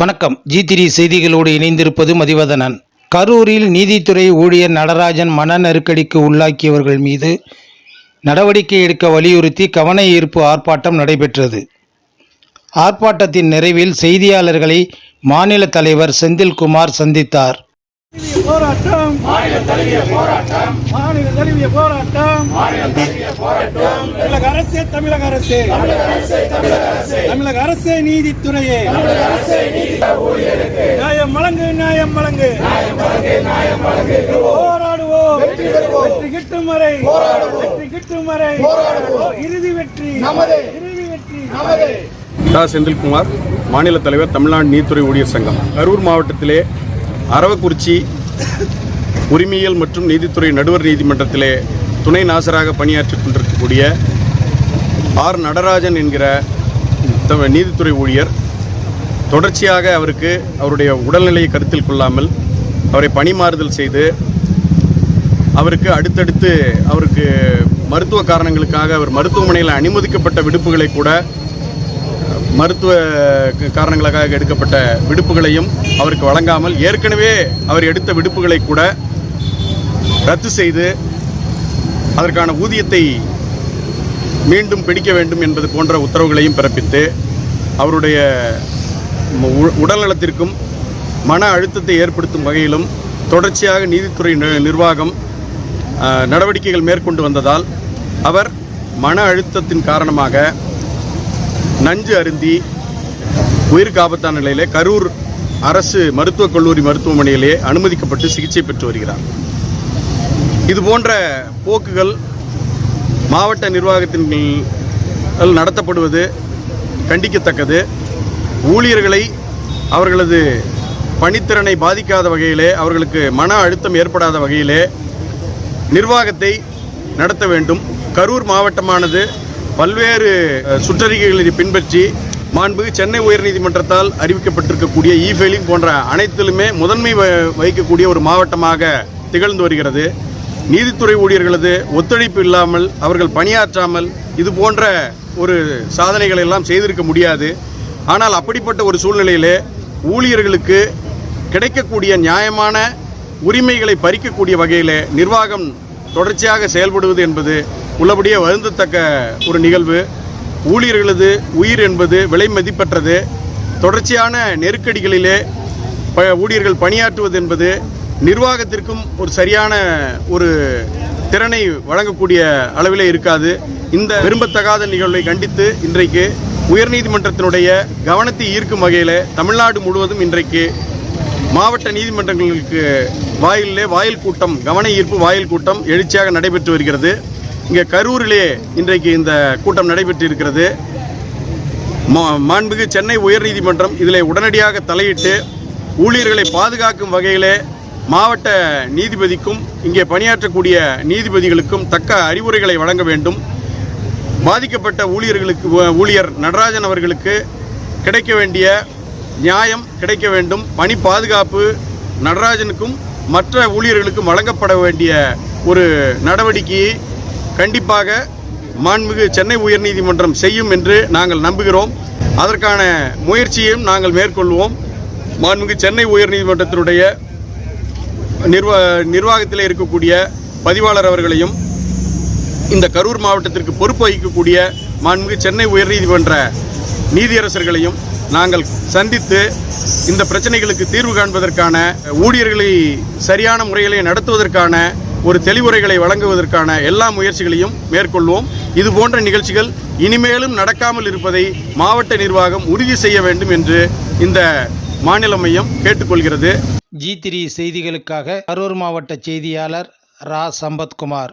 வணக்கம். ஜி திரி செய்திகளோடு இணைந்திருப்பது மதிவதனன். கரூரில் நீதித்துறை ஊழியர் நடராஜன் மன நெருக்கடிக்கு உள்ளாக்கியவர்கள் மீது நடவடிக்கை எடுக்க வலியுறுத்தி கவன ஈர்ப்பு ஆர்ப்பாட்டம் நடைபெற்றது. ஆர்ப்பாட்டத்தின் நிறைவில் செய்தியாளர்களை மாநில தலைவர் செந்தில்குமார் சந்தித்தார். போராட்டம். மாநில தழுவிய போராட்டம். மாநில தழுவிய போராட்டம். தமிழக அரசே தமிழக அரசே. தமிழக அரசே நீதித்துறையே. வழங்கு நியாயம் வழங்கு. போராடுவோம். வெற்றி கிட்டும் வரை. வெற்றி கிட்டும் வரை. இறுதி வெற்றி. இறுதி வெற்றி. நமதே செந்தில்குமார் மாநில தலைவர் தமிழ்நாடு நீதித்துறை ஊழியர் சங்கம். கரூர் மாவட்டத்திலே அரவக்குறிச்சி உரிமையியல் மற்றும் நீதித்துறை நடுவர் நீதிமன்றத்திலே துணை நாசராக பணியாற்றிக் கொண்டிருக்கக்கூடிய ஆர் நடராஜன் என்கிற நீதித்துறை ஊழியர் தொடர்ச்சியாக அவருக்கு அவருடைய உடல்நிலையை கருத்தில் கொள்ளாமல் அவரை பணிமாறுதல் செய்து அவருக்கு அடுத்தடுத்து அவருக்கு மருத்துவ காரணங்களுக்காக அவர் மருத்துவமனையில் அனுமதிக்கப்பட்ட விடுப்புகளை கூட மருத்துவ காரணங்களுக்காக எடுக்கப்பட்ட விடுப்புகளையும் அவருக்கு வழங்காமல் ஏற்கனவே அவர் எடுத்த விடுப்புகளை கூட ரத்து செய்து அதற்கான ஊதியத்தை மீண்டும் பிடிக்க வேண்டும் என்பது போன்ற உத்தரவுகளையும் பிறப்பித்து அவருடைய உடல்நலத்திற்கும் மன அழுத்தத்தை ஏற்படுத்தும் வகையிலும் தொடர்ச்சியாக நீதித்துறை நி- நிர்வாகம் நடவடிக்கைகள் மேற்கொண்டு வந்ததால் அவர் மன அழுத்தத்தின் காரணமாக நஞ்சு அருந்தி உயிருக்கு ஆபத்தான நிலையிலே கரூர் அரசு மருத்துவக் கல்லூரி மருத்துவமனையிலே அனுமதிக்கப்பட்டு சிகிச்சை பெற்று வருகிறார். இது போன்ற போக்குகள் மாவட்ட நிர்வாகத்தின் நடத்தப்படுவது கண்டிக்கத்தக்கது. ஊழியர்களை அவர்களது பணித்திறனை பாதிக்காத வகையிலே அவர்களுக்கு மன அழுத்தம் ஏற்படாத வகையிலே நிர்வாகத்தை நடத்த வேண்டும். கரூர் மாவட்டமானது பல்வேறு சுற்றறிக்கைகளை பின்பற்றி மாண்புகு சென்னை உயர்நீதிமன்றத்தால் அறிவிக்கப்பட்டிருக்கக்கூடிய இ ஃபைலிங் போன்ற அனைத்திலுமே முதன்மை வ- வகிக்கக்கூடிய ஒரு மாவட்டமாக திகழ்ந்து வருகிறது. நீதித்துறை ஊழியர்களது ஒத்துழைப்பு இல்லாமல் அவர்கள் பணியாற்றாமல் இது போன்ற ஒரு சாதனைகளை எல்லாம் செய்திருக்க முடியாது. ஆனால் அப்படிப்பட்ட ஒரு சூழ்நிலையிலே ஊழியர்களுக்கு கிடைக்கக்கூடிய நியாயமான உரிமைகளை பறிக்கக்கூடிய வகையிலே நிர்வாகம் தொடர்ச்சியாக செயல்படுவது என்பது உள்ளபடியே வருந்தத்தக்க ஒரு நிகழ்வு. ஊழியர்களது உயிர் என்பது விலை மதிப்பற்றது. தொடர்ச்சியான நெருக்கடிகளிலே ப ஊழியர்கள் பணியாற்றுவது என்பது நிர்வாகத்திற்கும் ஒரு சரியான ஒரு திறனை வழங்கக்கூடிய அளவிலே இருக்காது. இந்த விரும்பத்தகாத நிகழ்வை கண்டித்து இன்றைக்கு உயர்நீதிமன்றத்தினுடைய கவனத்தை ஈர்க்கும் வகையில் தமிழ்நாடு முழுவதும் இன்றைக்கு மாவட்ட நீதிமன்றங்களுக்கு வாயிலே வாயில் கூட்டம் கவன ஈர்ப்பு வாயில் கூட்டம் எழுச்சியாக நடைபெற்று வருகிறது. இங்கே கரூரிலே இன்றைக்கு இந்த கூட்டம் நடைபெற்று இருக்கிறது மா- சென்னை உயர்நீதிமன்றம் இதில் உடனடியாக தலையிட்டு ஊழியர்களை பாதுகாக்கும் வகையிலே மாவட்ட நீதிபதிக்கும் இங்கே பணியாற்றக்கூடிய நீதிபதிகளுக்கும் தக்க அறிவுரைகளை வழங்க வேண்டும். பாதிக்கப்பட்ட ஊழியர்களுக்கு ஊழியர் நடராஜன் அவர்களுக்கு கிடைக்க வேண்டிய நியாயம் கிடைக்க வேண்டும். பணி பாதுகாப்பு நடராஜனுக்கும் மற்ற ஊழியர்களுக்கும் வழங்கப்பட வேண்டிய ஒரு நடவடிக்கையை கண்டிப்பாக மாண்புமிகு சென்னை உயர்நீதிமன்றம் செய்யும் என்று நாங்கள் நம்புகிறோம். அதற்கான முயற்சியையும் நாங்கள் மேற்கொள்வோம். மாண்புமிகு சென்னை உயர்நீதிமன்றத்தினுடைய நிர்வா நிர்வாகத்தில் இருக்கக்கூடிய பதிவாளர் அவர்களையும் இந்த கரூர் மாவட்டத்திற்கு பொறுப்பு வகிக்கக்கூடிய மாண்புமிகு சென்னை உயர்நீதிமன்ற நீதியரசர்களையும் நாங்கள் சந்தித்து இந்த பிரச்சனைகளுக்கு தீர்வு காண்பதற்கான ஊழியர்களை சரியான முறையிலே நடத்துவதற்கான ஒரு தெளிவுரைகளை வழங்குவதற்கான எல்லா முயற்சிகளையும் மேற்கொள்வோம். இது போன்ற நிகழ்ச்சிகள் இனிமேலும் நடக்காமல் இருப்பதை மாவட்ட நிர்வாகம் உறுதி செய்ய வேண்டும் என்று இந்த மாநில மையம் கேட்டுக்கொள்கிறது. ஜி த்ரீ செய்திகளுக்காக கரூர் மாவட்ட செய்தியாளர் ரா. சம்பத்குமார்.